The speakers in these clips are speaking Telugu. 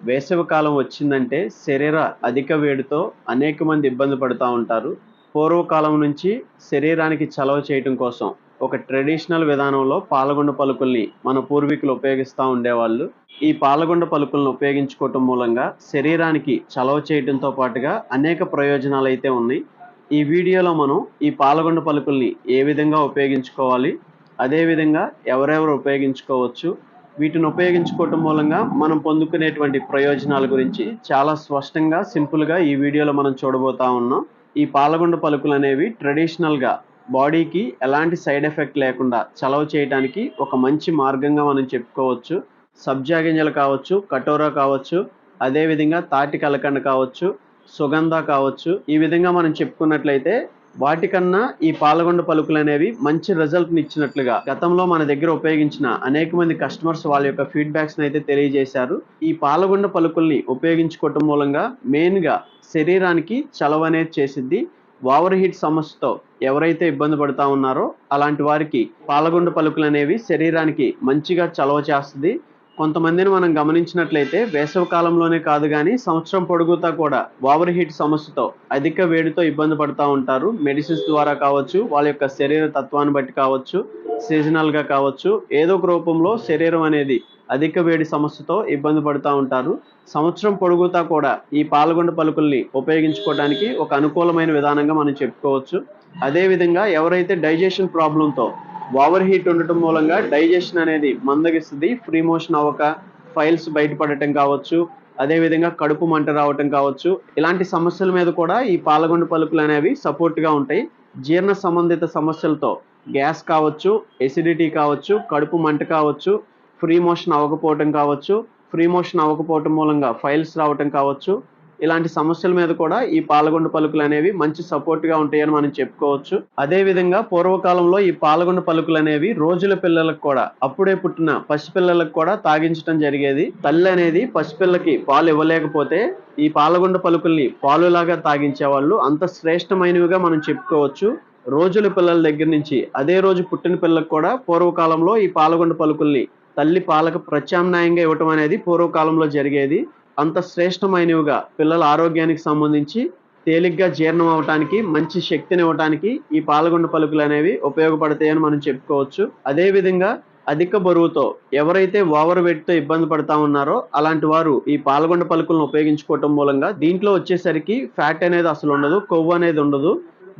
వేసవికాలం వచ్చిందంటే శరీర అధిక వేడితో అనేక మంది ఇబ్బంది పడుతూ ఉంటారు. పూర్వకాలం నుంచి శరీరానికి చలవ చేయటం కోసం ఒక ట్రెడిషనల్ విధానంలో పాలగుండ పలుకుల్ని మన పూర్వీకులు ఉపయోగిస్తూ ఉండేవాళ్ళు. ఈ పాలగుండ పలుకులను ఉపయోగించుకోవటం మూలంగా శరీరానికి చలవ చేయటంతో పాటుగా అనేక ప్రయోజనాలు అయితే ఉన్నాయి. ఈ వీడియోలో మనం ఈ పాలగుండ పలుకుల్ని ఏ విధంగా ఉపయోగించుకోవాలి అదేవిధంగా ఎవరెవరు ఉపయోగించుకోవచ్చు వీటిని ఉపయోగించుకోవటం మూలంగా మనం పొందుకునేటువంటి ప్రయోజనాల గురించి చాలా స్పష్టంగా సింపుల్గా ఈ వీడియోలో మనం చూడబోతా ఉన్నాం. ఈ పాలగుండ పలుకులు అనేవి ట్రెడిషనల్గా బాడీకి ఎలాంటి సైడ్ ఎఫెక్ట్ లేకుండా చలవ చేయడానికి ఒక మంచి మార్గంగా మనం చెప్పుకోవచ్చు. సబ్జా గింజలు కావచ్చు కటోరా కావచ్చు అదేవిధంగా తాటి కలకండ కావచ్చు సుగంధ కావచ్చు. ఈ విధంగా మనం చెప్పుకున్నట్లయితే వాటికన్నా ఈ పాలగొండ పలుకులు అనేవి మంచి రిజల్ట్ని ఇచ్చినట్లుగా గతంలో మన దగ్గర ఉపయోగించిన అనేక మంది కస్టమర్స్ వాళ్ళ యొక్క ఫీడ్బ్యాక్స్ అయితే తెలియజేశారు. ఈ పాలగొండ పలుకుల్ని ఉపయోగించుకోవటం మూలంగా మెయిన్గా శరీరానికి చలవ అనేది చేసిద్ది. ఓవర్ హీట్ సమస్యతో ఎవరైతే ఇబ్బంది పడుతూ ఉన్నారో అలాంటి వారికి పాలగొండ పలుకులు అనేవి శరీరానికి మంచిగా చలవ చేస్తుంది. కొంతమందిని మనం గమనించినట్లయితే వేసవకాలంలోనే కాదు కానీ సంవత్సరం పొడుగుతా కూడా ఓవర్ హీట్ సమస్యతో అధిక వేడితో ఇబ్బంది పడుతూ ఉంటారు. మెడిసిన్స్ ద్వారా కావచ్చు వాళ్ళ యొక్క శరీర తత్వాన్ని బట్టి కావచ్చు సీజనల్గా కావచ్చు ఏదో ఒక రూపంలో శరీరం అనేది అధిక వేడి సమస్యతో ఇబ్బంది పడుతూ ఉంటారు. సంవత్సరం పొడుగుతా కూడా ఈ పాల్గొండ పలుకుల్ని ఉపయోగించుకోవడానికి ఒక అనుకూలమైన విధానంగా మనం చెప్పుకోవచ్చు. అదేవిధంగా ఎవరైతే డైజెషన్ ప్రాబ్లంతో ఓవర్ హీట్ ఉండటం మూలంగా డైజెషన్ అనేది మందగిస్తుంది. ఫ్రీ మోషన్ అవ్వక ఫైల్స్ బయటపడటం కావచ్చు అదేవిధంగా కడుపు మంట రావటం కావచ్చు. ఇలాంటి సమస్యల మీద కూడా ఈ పాలగొండ పలుకులు అనేవి సపోర్ట్గా ఉంటాయి. జీర్ణ సంబంధిత సమస్యలతో గ్యాస్ కావచ్చు ఎసిడిటీ కావచ్చు కడుపు మంట కావచ్చు ఫ్రీ మోషన్ అవ్వకపోవటం కావచ్చు ఫ్రీ మోషన్ అవ్వకపోవటం మూలంగా ఫైల్స్ రావటం కావచ్చు ఇలాంటి సమస్యల మీద కూడా ఈ పాలగొండ పలుకులు అనేవి మంచి సపోర్ట్గా ఉంటాయని మనం చెప్పుకోవచ్చు. అదే విధంగా పూర్వకాలంలో ఈ పాలగొండ పలుకులు అనేవి రోజుల పిల్లలకు కూడా అప్పుడే పుట్టిన పసిపిల్లలకు కూడా తాగించడం జరిగేది. తల్లి అనేది పసిపిల్లకి పాలు ఇవ్వలేకపోతే ఈ పాలగొండ పలుకుల్ని పాలులాగా తాగించేవాళ్ళు అంత శ్రేష్టమైనవిగా మనం చెప్పుకోవచ్చు. రోజుల పిల్లల దగ్గర నుంచి అదే రోజు పుట్టిన పిల్లలకు కూడా పూర్వకాలంలో ఈ పాలగొండ పలుకుల్ని తల్లి పాలకు ప్రత్యామ్నాయంగా ఇవ్వటం అనేది పూర్వకాలంలో జరిగేది. అంత శ్రేష్టమైనవిగా పిల్లల ఆరోగ్యానికి సంబంధించి తేలిగ్గా జీర్ణం అవటానికి మంచి శక్తిని ఇవ్వటానికి ఈ పాలగొండ పలుకులు అనేవి ఉపయోగపడతాయని మనం చెప్పుకోవచ్చు. అదేవిధంగా అధిక బరువుతో ఎవరైతే ఓవర్ వెయిట్తో ఇబ్బంది పడతా ఉన్నారో అలాంటి వారు ఈ పాల్గొండ పలుకులను ఉపయోగించుకోవటం మూలంగా దీంట్లో వచ్చేసరికి ఫ్యాట్ అనేది అసలు ఉండదు కొవ్వు అనేది ఉండదు.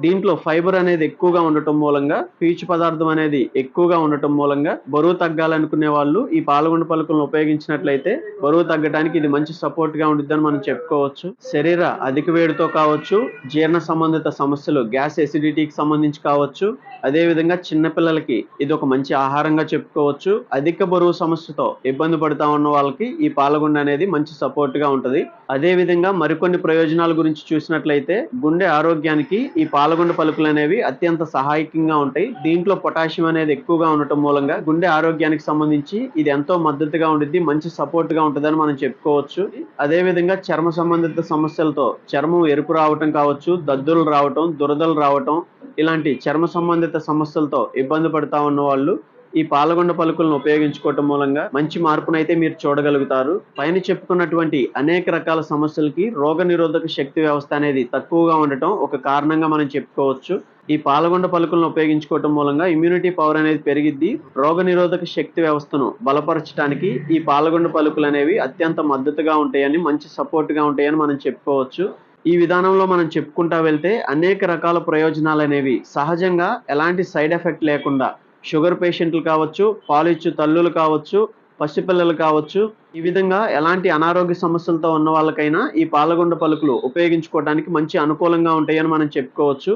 దీంట్లో ఫైబర్ అనేది ఎక్కువగా ఉండటం మూలంగా పీచు పదార్థం అనేది ఎక్కువగా ఉండటం మూలంగా బరువు తగ్గాలనుకునే వాళ్ళు ఈ పాలగుండ పలుకులను ఉపయోగించినట్లయితే బరువు తగ్గడానికి ఇది మంచి సపోర్ట్గా ఉండిద్దని మనం చెప్పుకోవచ్చు. శరీర అధిక వేడితో కావచ్చు జీర్ణ సంబంధిత సమస్యలు గ్యాస్ ఎసిడిటీకి సంబంధించి కావచ్చు అదే విధంగా చిన్నపిల్లలకి ఇది ఒక మంచి ఆహారంగా చెప్పుకోవచ్చు. అధిక బరువు సమస్యతో ఇబ్బంది పడతా ఉన్న వాళ్ళకి ఈ పాలగుండ అనేది మంచి సపోర్ట్గా ఉంటది. అదే విధంగా మరికొన్ని ప్రయోజనాల గురించి చూసినట్లయితే గుండె ఆరోగ్యానికి ఈ పాలగుండ పలుకులు అనేవి అత్యంత సహాయకంగా ఉంటాయి. దీంట్లో పొటాషియం అనేది ఎక్కువగా ఉండటం మూలంగా గుండె ఆరోగ్యానికి సంబంధించి ఇది ఎంతో మద్దతుగా ఉండిద్ది మంచి సపోర్ట్గా ఉంటుందని మనం చెప్పుకోవచ్చు. అదే విధంగా చర్మ సంబంధిత సమస్యలతో చర్మం ఎరుపు రావటం కావచ్చు దద్దులు రావటం దురదలు రావటం ఇలాంటి చర్మ సంబంధిత సమస్యలతో ఇబ్బంది పడుతూ ఉన్న వాళ్ళు ఈ పాలగొండ పలుకులను ఉపయోగించుకోవటం మూలంగా మంచి మార్పునైతే మీరు చూడగలుగుతారు. పైన చెప్పుకున్నటువంటి అనేక రకాల సమస్యలకి రోగ నిరోధక శక్తి వ్యవస్థ అనేది తక్కువగా ఉండటం ఒక కారణంగా మనం చెప్పుకోవచ్చు. ఈ పాలగొండ పలుకులను ఉపయోగించుకోవటం మూలంగా ఇమ్యూనిటీ పవర్ అనేది పెరిగిద్ది. రోగ నిరోధక శక్తి వ్యవస్థను బలపరచడానికి ఈ పాలగొండ పలుకులు అనేవి అత్యంత మద్దతుగా ఉంటాయని మంచి సపోర్ట్గా ఉంటాయని మనం చెప్పుకోవచ్చు. ఈ విధానంలో మనం చెప్పుకుంటా వెళ్తే అనేక రకాల ప్రయోజనాలు అనేవి. సహజంగా ఎలాంటి సైడ్ ఎఫెక్ట్ లేకుండా షుగర్ పేషెంట్లు కావచ్చు పాలిచ్చు తల్లులు కావచ్చు పసిపిల్లలు కావచ్చు ఈ విధంగా ఎలాంటి అనారోగ్య సమస్యలతో ఉన్న వాళ్ళకైనా ఈ పాలగొండ పలుకులు ఉపయోగించుకోవడానికి మంచి అనుకూలంగా ఉంటాయని మనం చెప్పుకోవచ్చు.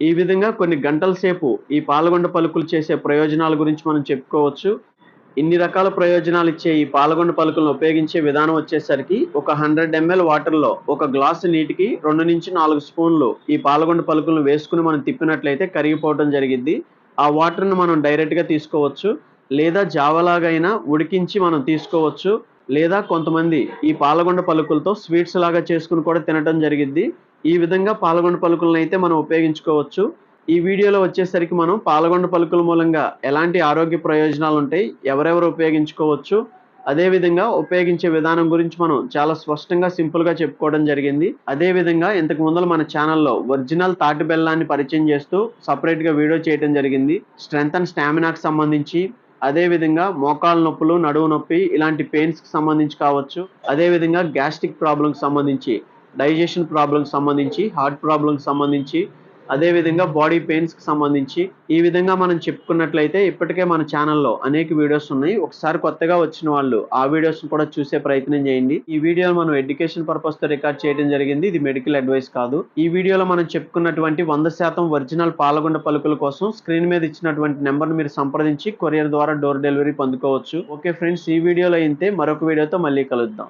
ఈ విధంగా కొన్ని గంటల సేపు ఈ పాలగొండ పలుకులు చేసే ప్రయోజనాల గురించి మనం చెప్పుకోవచ్చు. ఇన్ని రకాల ప్రయోజనాలు ఇచ్చే ఈ పాలగొండ పలుకులను ఉపయోగించే విధానం వచ్చేసరికి ఒక హండ్రెడ్ ఎంఎల్ వాటర్లో ఒక గ్లాసు నీటికి రెండు నుంచి నాలుగు స్పూన్లు ఈ పాలగొండ పలుకులను వేసుకుని మనం తిప్పినట్లయితే కరిగిపోవడం జరిగింది ఆ వాటర్ను మనం డైరెక్ట్గా తీసుకోవచ్చు. లేదా జావలాగైనా ఉడికించి మనం తీసుకోవచ్చు. లేదా కొంతమంది ఈ పాలగొండ పలుకులతో స్వీట్స్ లాగా చేసుకుని కూడా తినటం జరిగింది ఈ విధంగా పాలగొండ పలుకులను అయితే మనం ఉపయోగించుకోవచ్చు. ఈ వీడియోలో వచ్చేసరికి మనం పాలగొండ పలుకుల మూలంగా ఎలాంటి ఆరోగ్య ప్రయోజనాలు ఉంటాయి ఎవరెవరు ఉపయోగించుకోవచ్చు అదే విధంగా ఉపయోగించే విధానం గురించి మనం చాలా స్పష్టంగా సింపుల్గా చెప్పుకోవడం జరిగింది. అదే విధంగా ఇంతకు ముందర మన ఛానల్లో ఒరిజినల్ తాటి బెల్లాన్ని పరిచయం చేస్తూ సపరేట్గా వీడియో చేయడం జరిగింది. స్ట్రెంగ్త్ అండ్ స్టామినాకి సంబంధించి అదేవిధంగా మోకాళ్ళ నొప్పులు నడువు నొప్పి ఇలాంటి పెయిన్స్కి సంబంధించి కావచ్చు. అదే విధంగా గ్యాస్ట్రిక్ ప్రాబ్లంకి సంబంధించి డైజెషన్ ప్రాబ్లంకి సంబంధించి హార్ట్ ప్రాబ్లంకి సంబంధించి అదే విధంగా బాడీ పెయిన్స్కి సంబంధించి ఈ విధంగా మనం చెప్పుకున్నట్లయితే ఇప్పటికే మన ఛానల్లో అనేక వీడియోస్ ఉన్నాయి. ఒకసారి కొత్తగా వచ్చిన వాళ్ళు ఆ వీడియోస్ కూడా చూసే ప్రయత్నం చేయండి. ఈ వీడియోను మనం ఎడ్యుకేషన్ పర్పస్తో రికార్డ్ చేయడం జరిగింది. ఇది మెడికల్ అడ్వైస్ కాదు. ఈ వీడియోలో మనం చెప్పుకున్నటువంటి వంద శాతం ఒరిజినల్ పాలగొండ పలుకుల కోసం స్క్రీన్ మీద ఇచ్చినటువంటి నెంబర్ను మీరు సంప్రదించి కొరియర్ ద్వారా డోర్ డెలివరీ పొందుకోవచ్చు. ఓకే ఫ్రెండ్స్ ఈ వీడియోలో అయితే మరొక వీడియోతో మళ్ళీ కలుద్దాం.